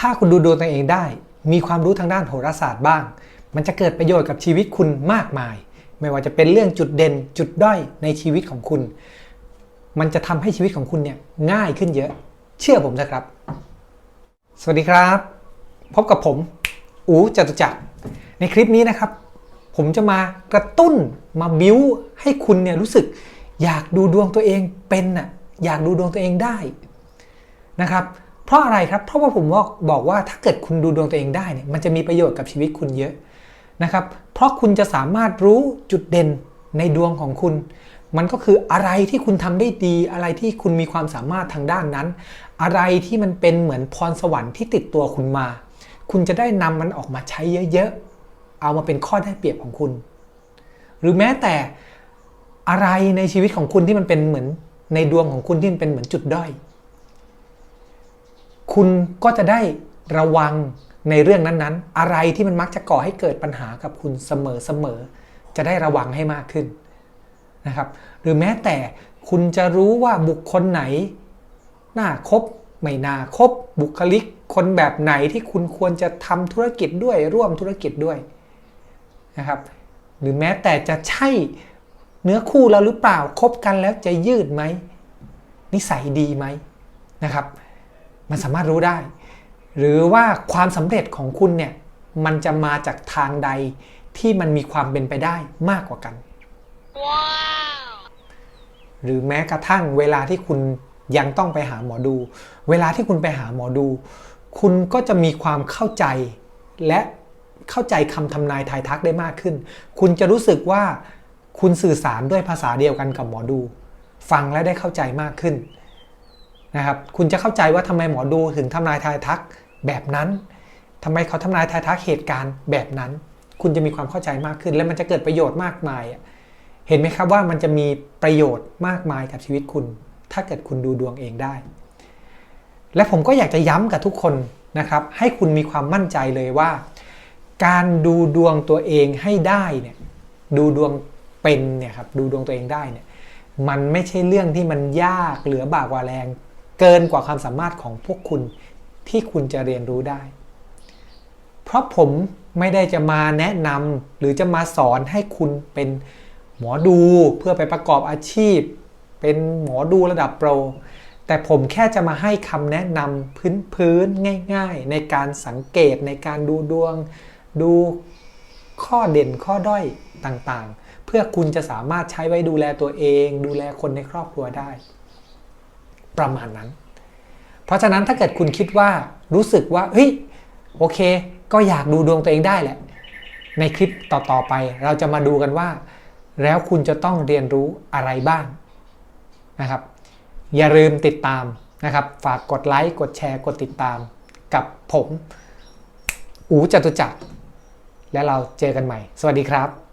ถ้าคุณดูดวงตัวเองได้ มีความรู้ทางด้านโหราศาสตร์บ้าง มันจะเกิดประโยชน์กับชีวิตคุณมากมาย ไม่ว่าจะเป็นเรื่องจุดเด่นจุดด้อยในชีวิตของคุณ มันจะทำให้ชีวิตของคุณเนี่ยง่ายขึ้นเยอะ เชื่อผมนะครับ สวัสดีครับ พบกับผม อูจตุจักร ในคลิปนี้นะครับ ผมจะมากระตุ้นมาบิ้วให้คุณเนี่ยรู้สึก อยากดูดวงตัวเองเป็นน่ะอยากดูดวงตัวเองได้นะครับ เพราะอะไรครับ เพราะว่าผมว่าบอกว่าถ้าเกิดคุณดูดวงตัวเองได้เนี่ยมันจะมีประโยชน์กับชีวิตคุณเยอะนะครับ เพราะคุณจะสามารถรู้จุดเด่นในดวงของคุณ มันก็คืออะไรที่คุณทำได้ดี อะไรที่คุณมีความสามารถทางด้านนั้น อะไรที่มันเป็นเหมือนพรสวรรค์ที่ติดตัวคุณมา คุณจะได้นำมันออกมาใช้เยอะๆ เอามาเป็นข้อได้เปรียบของคุณ หรือแม้แต่อะไรในชีวิตของคุณที่มันเป็นเหมือนในดวงของคุณที่มันเป็นเหมือนจุดด้อย คุณก็จะได้ระวังในเรื่องนั้นๆ อะไรที่มันมักจะก่อให้เกิดปัญหากับคุณเสมอๆ จะได้ระวังให้มากขึ้นนะครับ หรือแม้แต่คุณจะรู้ว่าบุคคลไหนน่าคบไม่น่าคบบุคลิก คนแบบไหนที่คุณควรจะทำธุรกิจด้วยร่วมธุรกิจด้วยนะครับหรือแม้แต่จะใช่เนื้อคู่แล้วหรือเปล่าคบกันแล้วจะยืดไหมนิสัยดีไหมนะครับ มันสามารถรู้ได้ หรือว่าความสำเร็จของคุณเนี่ยมันจะมาจากทางใดที่มันมีความเป็นไปได้มากกว่ากันหรือแม้กระทั่งเวลาที่คุณยังต้องไปหาหมอดู เวลาที่คุณไปหาหมอดู คุณก็จะมีความเข้าใจและเข้าใจคำทำนายทายทักได้มากขึ้น คุณจะรู้สึกว่าคุณสื่อสารด้วยภาษาเดียวกันกับหมอดู ฟังและได้เข้าใจมากขึ้น นะครับคุณจะเข้าใจว่าทำไมหมอดูถึงทำนายทายทักแบบนั้นทำไมเขาทำนายทายทักเหตุการณ์แบบนั้น คุณจะมีความเข้าใจมากขึ้น และมันจะเกิดประโยชน์มากมาย เห็นไหมครับว่ามันจะมีประโยชน์มากมายกับชีวิตคุณ ถ้าเกิดคุณดูดวงเองได้ และผมก็อยากจะย้ำกับทุกคนนะครับ ให้คุณมีความมั่นใจเลยว่า การดูดวงตัวเองให้ได้เนี่ยดูดวงเป็นเนี่ยครับดูดวงตัวเองได้เนี่ยมันไม่ใช่เรื่องที่มันยากเหลือบากกว่าแรง เกินกว่าความสามารถของพวกคุณที่คุณจะเรียนรู้ได้ เพราะผมไม่ได้จะมาแนะนำหรือจะมาสอนให้คุณเป็นหมอดูเพื่อไปประกอบอาชีพ เป็นหมอดูระดับโปร แต่ผมแค่จะมาให้คำแนะนำพื้นๆง่าย ๆ ในการสังเกตในการดูดวง ดูข้อเด่นข้อด้อยต่างๆ เพื่อคุณจะสามารถใช้ไว้ดูแลตัวเอง ดูแลคนในครอบครัวได้ ประมาณนั้น เพราะฉะนั้นถ้าเกิดคุณคิดว่ารู้สึกว่าเฮ้ยโอเค ก็อยากดูดวงตัวเองได้แหละ ในคลิปต่อๆไปเราจะมาดูกันว่า แล้วคุณจะต้องเรียนรู้อะไรบ้างนะครับ อย่าลืมติดตามนะครับ ฝากกดไลค์กดแชร์กดติดตามกับผม อูจตุจักรและเราเจอกันใหม่ สวัสดีครับ